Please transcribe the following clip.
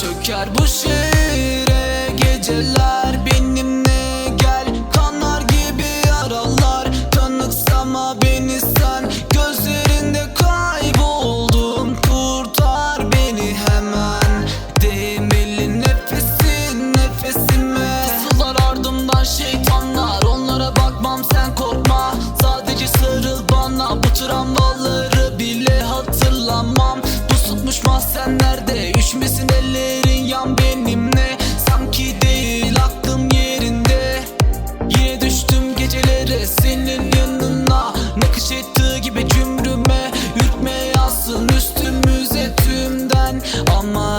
Çöker bu şehre. Geceler benimle gel. Kanlar gibi yaralar. Tanıksama beni sen. Gözlerinde kayboldum. Kurtar beni hemen. Değmeli nefesin nefesime. Sular ardımdan şeytanlar. Onlara bakmam sen korkma. Sadece sarıl bana. Bu travmaları bile hatırlamam Bu tutmuş mahzenlerde üşmesin ellerin yan benimle. Sanki değil aklım yerinde. Yine düştüm gecelere senin yanına. Nakış ettiği gibi cümrüme Ürkme yazsın üstümüze tümden. Ama